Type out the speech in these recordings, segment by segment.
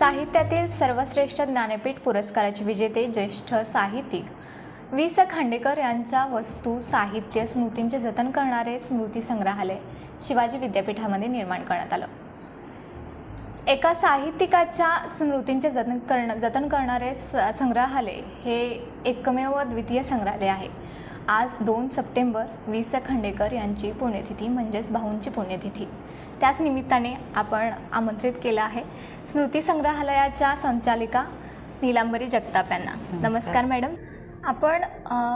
साहित्यातील सर्वश्रेष्ठ ज्ञानपीठ पुरस्काराचे विजेते ज्येष्ठ साहित्यिक. वि स. खांडेकर यांच्या वस्तू साहित्य स्मृतींचे जतन करणारे स्मृती संग्रहालय शिवाजी विद्यापीठामध्ये निर्माण करण्यात आलं. एका साहित्यिकाच्या स्मृतींचे जतन करण जतन करणारे स संग्रहालय हे एकमेव द्वितीय संग्रहालय आहे. आज दोन सप्टेंबर वि स खांडेकर यांची पुण्यतिथी म्हणजेच भाऊंची पुण्यतिथी. त्याच निमित्ताने आपण आमंत्रित केलं आहे स्मृती संग्रहालयाच्या संचालिका नीलांबरी जगताप यांना नमस्कार मॅडम. आपण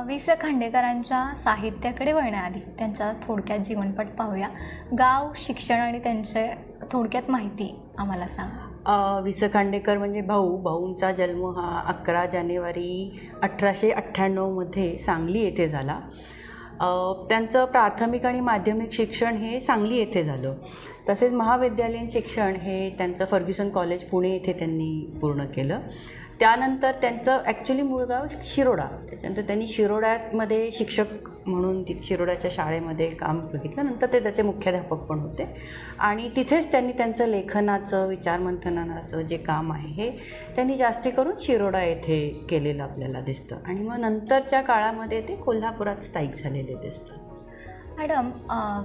वि स खांडेकरांच्या साहित्याकडे वळण्याआधी त्यांचा थोडक्यात जीवनपट पाहूया. गाव शिक्षण आणि त्यांचे थोडक्यात माहिती आम्हाला सांगा. वि स खांडेकर म्हणजे भाऊ. भाऊंचा जन्म हा अकरा जानेवारी अठराशे अठ्ठ्याण्णवमध्ये सांगली येथे झाला. त्यांचं प्राथमिक आणि माध्यमिक शिक्षण हे सांगली येथे झालं. तसेच महाविद्यालयीन शिक्षण हे त्यांचं फर्ग्युसन कॉलेज पुणे येथे त्यांनी पूर्ण केलं. त्यानंतर त्यांचं ॲक्च्युली मूळ गाव शिरोडा. त्याच्यानंतर त्यांनी शिरोड्यामध्ये शिक्षक म्हणून ति शिरोड्याच्या शाळेमध्ये काम बघितलं. नंतर ते त्याचे मुख्याध्यापक पण होते. आणि तिथेच त्यांनी त्यांचं लेखनाचं विचारमंथनाचं जे काम आहे हे त्यांनी जास्ती करून शिरोडा येथे केलेलं आपल्याला दिसतं. आणि मग नंतरच्या काळामध्ये ते कोल्हापुरात स्थायिक झालेले दिसतं मॅडम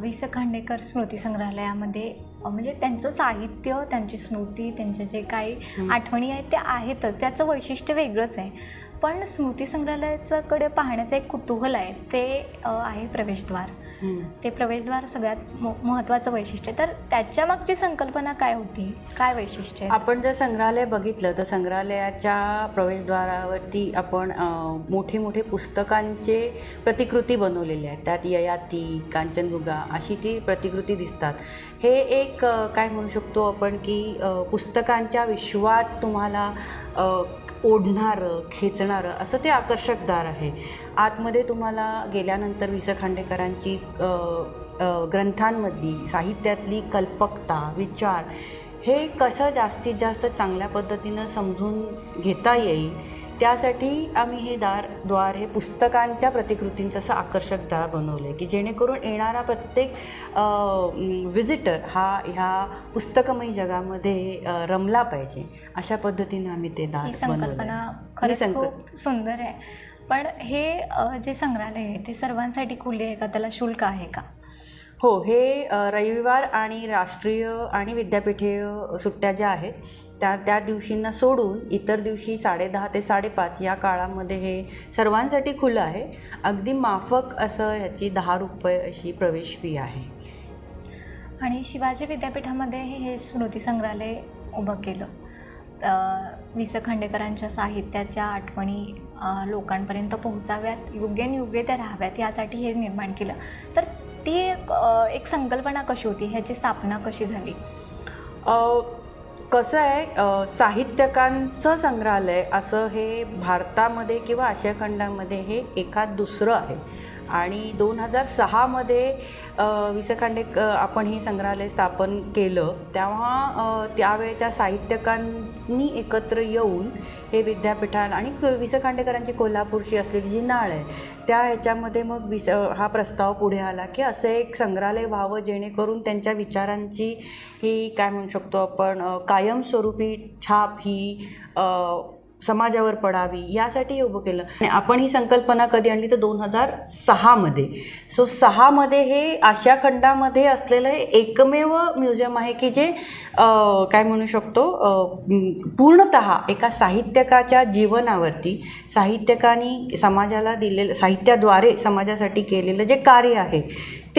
वि स खांडेकर स्मृती संग्रहालयामध्ये म्हणजे त्यांचं साहित्य त्यांची स्मृती त्यांचे जे काही आठवणी आहेत त्या आहेतच. त्याचं वैशिष्ट्य वेगळंच आहे. पण स्मृती संग्रहालयाचं कडे पाहण्याचं एक कुतूहल आहे. ते आहे प्रवेशद्वार. ते प्रवेशद्वार सगळ्यात म महत्त्वाचं वैशिष्ट्य. तर त्याच्या मागची संकल्पना काय होती काय वैशिष्ट्य आहे? आपण जर संग्रहालय बघितलं तर संग्रहालयाच्या प्रवेशद्वारावरती आपण मोठे मोठे पुस्तकांचे प्रतिकृती बनवलेले आहेत त्यात ययाती कांचनमृगा अशी ती प्रतिकृती दिसतात हे एक काय म्हणू शकतो आपण की पुस्तकांच्या विश्वात तुम्हाला ओढणारं खेचणारं असं ते आकर्षक दार आहे. आतमध्ये तुम्हाला गेल्यानंतर वि स खांडेकरांची ग्रंथांमधली साहित्यातली कल्पकता विचार हे कसं जास्तीत जास्त चांगल्या पद्धतीनं समजून घेता येईल त्यासाठी आम्ही हे दार द्वार हे पुस्तकांच्या प्रतिकृतींचं असं आकर्षक दार बनवलं आहे की जेणेकरून येणारा प्रत्येक विजिटर हा ह्या पुस्तकमयी जगामध्ये रमला पाहिजे. अशा पद्धतीनं आम्ही ते दार बनवलं संकल्पना खरंच खूप सुंदर आहे. पण हे जे संग्रहालय आहे ते सर्वांसाठी खुले आहे का? त्याला शुल्क आहे का? हो हे रविवार आणि राष्ट्रीय आणि विद्यापीठीय सुट्ट्या ज्या आहेत त्या त्या दिवशींना सोडून इतर दिवशी साडेदहा ते साडेपाच या काळामध्ये हे सर्वांसाठी खुलं आहे. अगदी माफक असं ह्याची दहा रुपये अशी प्रवेश फी आहे. आणि शिवाजी विद्यापीठामध्ये हे स्मृती संग्रहालय उभं केलं. वि स खांडेकरांच्या साहित्याच्या आठवणी लोकांपर्यंत पोहोचाव्यात योग्य आणि योग्य त्या राहाव्यात यासाठी हे निर्माण केलं. तर ती एक एक संकल्पना कशी होती? ह्याची स्थापना कशी झाली? कसं आहे साहित्यकांचं संग्रहालय असं हे भारतामध्ये किंवा आशिया खंडामध्ये हे एखाद दुसरं आहे. आणि दोन हजार सहामध्ये वि स खांडे आपण हे संग्रहालय स्थापन केलं. तेव्हा त्यावेळेच्या त्यावेळच्या साहित्यकांनी एकत्र येऊन हे विद्यापीठाला आणि वि स खांडेकरांची कोल्हापूरची असलेली जी नाळ आहे त्या ह्याच्यामध्ये मग विस हा प्रस्ताव पुढे आला की असं एक संग्रहालय व्हावं जेणेकरून त्यांच्या विचारांची ही काय म्हणू शकतो आपण कायमस्वरूपी छाप ही समाजावर पडावी यासाठी उभं केलं. आणि आपण ही संकल्पना कधी आणली तर दोन हजार सहामध्ये. सो सहामध्ये हे आशिया खंडामध्ये असलेलं हे एकमेव म्युझियम आहे की जे काय म्हणू शकतो पूर्णत एका साहित्यकाच्या जीवनावरती साहित्यकानी समाजाला दिलेलं साहित्याद्वारे समाजासाठी केलेलं जे कार्य आहे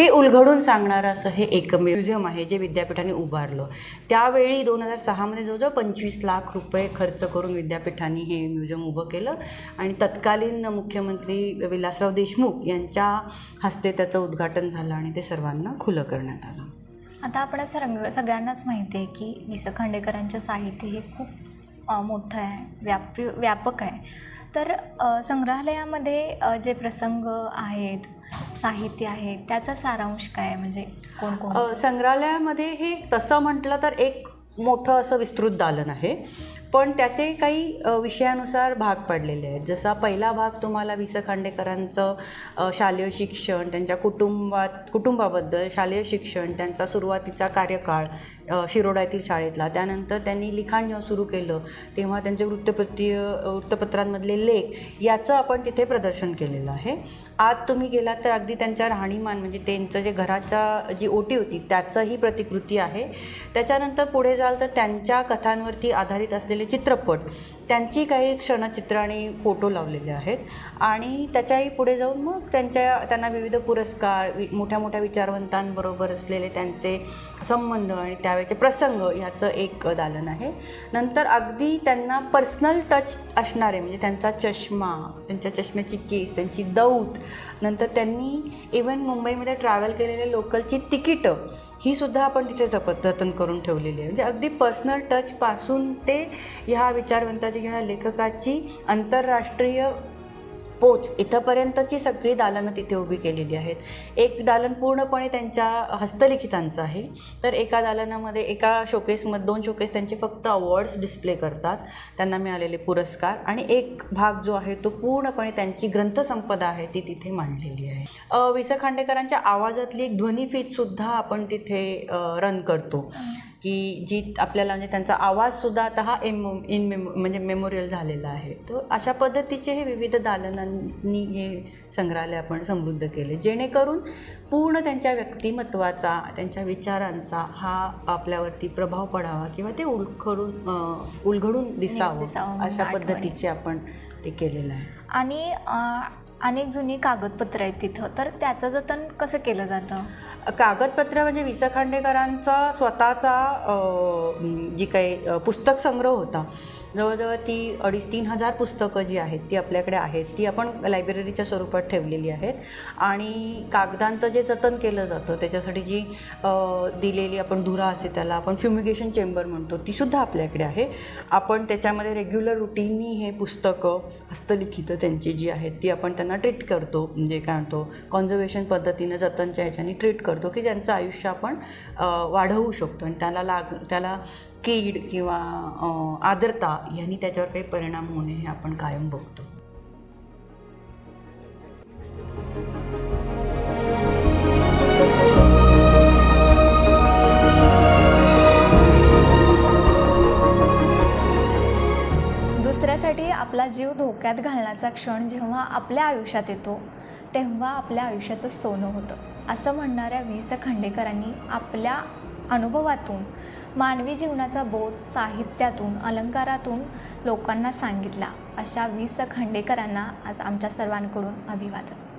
ते उलघडून सांगणारं असं हे एकमेव म्युझियम आहे जे विद्यापीठाने उभारलं. त्यावेळी दोन हजार सहामध्ये जवळजवळ पंचवीस लाख रुपये खर्च करून विद्यापीठाने हे म्युझियम उभं केलं आणि तत्कालीन मुख्यमंत्री विलासराव देशमुख यांच्या हस्ते त्याचं उद्घाटन झालं आणि ते सर्वांना खुलं करण्यात आलं. आता आपण सरंग सगळ्यांनाच माहिती आहे की वि स खांडेकरांचं साहित्य हे खूप मोठं आहे व्याप व्यापक आहे. तर संग्रहालयामध्ये जे प्रसंग आहेत साहित्य आहे त्याचा सारांश काय म्हणजे कोण कोण? संग्रहालयामध्ये हे तसं म्हटलं तर एक मोठं असं विस्तृत दालन आहे. पण त्याचे काही विषयानुसार भाग पडलेले आहेत. जसा पहिला भाग तुम्हाला वि स खांडेकरांचं शालेय शिक्षण त्यांच्या कुटुंबात कुटुंबाबद्दल शालेय शिक्षण त्यांचा सुरुवातीचा कार्यकाळ अ, शिरोडा येथील शाळेतला. त्यानंतर त्यांनी लिखाण जेव्हा सुरू केलं तेव्हा त्यांचे वृत्तपत्रीय वृत्तपत्रांमधले लेख याचं आपण तिथे प्रदर्शन केलेलं आहे. आज तुम्ही गेलात तर अगदी त्यांच्या राहणीमान म्हणजे त्यांचं जे घराच्या जी ओटी होती त्याचंही प्रतिकृती आहे. त्याच्यानंतर पुढे जाल तर त्यांच्या कथांवरती आधारित असलेले चित्रपट त्यांची काही क्षणचित्र आणि फोटो लावलेले आहेत. आणि त्याच्याही पुढे जाऊन मग त्यांच्या त्यांना विविध पुरस्कार वि- मोठ्या मोठ्या विचारवंतांबरोबर असलेले त्यांचे संबंध आणि त्या त्यावेळेचे प्रसंग ह्याचं एक दालन आहे. नंतर अगदी त्यांना पर्सनल टच असणारे म्हणजे त्यांचा चष्मा त्यांच्या चष्म्याची केस त्यांची दौत नंतर त्यांनी इवन मुंबईमध्ये ट्रॅव्हल केलेले लोकलची तिकीटं ही सुद्धा आपण तिथे जपत जतन करून ठेवलेली आहे. म्हणजे अगदी पर्सनल टचपासून ते ह्या विचारवंताची किंवा लेखकाची आंतरराष्ट्रीय पोच इथंपर्यंतची सगळी दालनं तिथे उभी केलेली आहेत. एक दालन पूर्णपणे त्यांच्या हस्तलिखितांचं आहे. तर एका दालनामध्ये एका शोकेसमध्ये दोन शोकेस त्यांचे फक्त अवॉर्ड्स डिस्प्ले करतात. त्यांना मिळालेले पुरस्कार आणि एक भाग जो आहे तो पूर्णपणे त्यांची ग्रंथसंपदा आहे ती तिथे मांडलेली आहे. वि स खांडेकरांच्या आवाजातली एक ध्वनिफीतसुद्धा आपण तिथे रन करतो. की जी आपल्याला म्हणजे त्यांचा आवाजसुद्धा आता हा एम इन मेमो म्हणजे मेमोरियल झालेला आहे. तर अशा पद्धतीचे हे विविध दालनांनी हे संग्रहालय आपण समृद्ध केले. जेणेकरून पूर्ण त्यांच्या व्यक्तिमत्वाचा त्यांच्या विचारांचा हा आपल्यावरती प्रभाव पडावा किंवा ते उलखडून अं, उलगडून दिसावं अशा. पद्धतीचे आपण ते केलेलं आहे. आणि अनेक जुनी कागदपत्र आहेत तिथं. तर त्याचं जतन कसं केलं जातं? कागदपत्र म्हणजे वि स खांडेकरांचा स्वतःचा जी काही पुस्तक संग्रह होता जवळजवळ ती अडीच तीन हजार पुस्तकं जी आहेत ती आपल्याकडे आहेत ती आपण लायब्ररीच्या स्वरूपात ठेवलेली आहेत. आणि कागदांचं जे जतन केलं जातं त्याच्यासाठी जी दिलेली आपण धुरा असते त्याला आपण फ्युमिगेशन चेंबर म्हणतो तीसुद्धा आपल्याकडे आहे. आपण त्याच्यामध्ये रेग्युलर रुटीननी हे पुस्तकं हस्तलिखितं त्यांची जी आहेत ती आपण त्यांना ट्रीट करतो. म्हणजे काय म्हणतो कॉन्झर्वेशन पद्धतीनं जतनच्या ह्याच्याने ट्रीट करतो की ज्यांचं आयुष्य आपण वाढवू शकतो. आणि त्याला लाग त्याला कीड किंवा आर्द्रता यांनी त्याच्यावर काही परिणाम होणे हे आपण कायम बघतो. दुसऱ्यासाठी आपला जीव धोक्यात घालण्याचा क्षण जेव्हा आपल्या आयुष्यात येतो तेव्हा आपल्या आयुष्याचं सोनं होतं. असं म्हणणाऱ्या वी स खांडेकरांनी आपल्या अनुभवातून मानवी जीवनाचा बोध साहित्यातून अलंकारातून लोकांना सांगितला. अशा वी स खांडेकरांना आज आमच्या सर्वांकडून अभिवादन.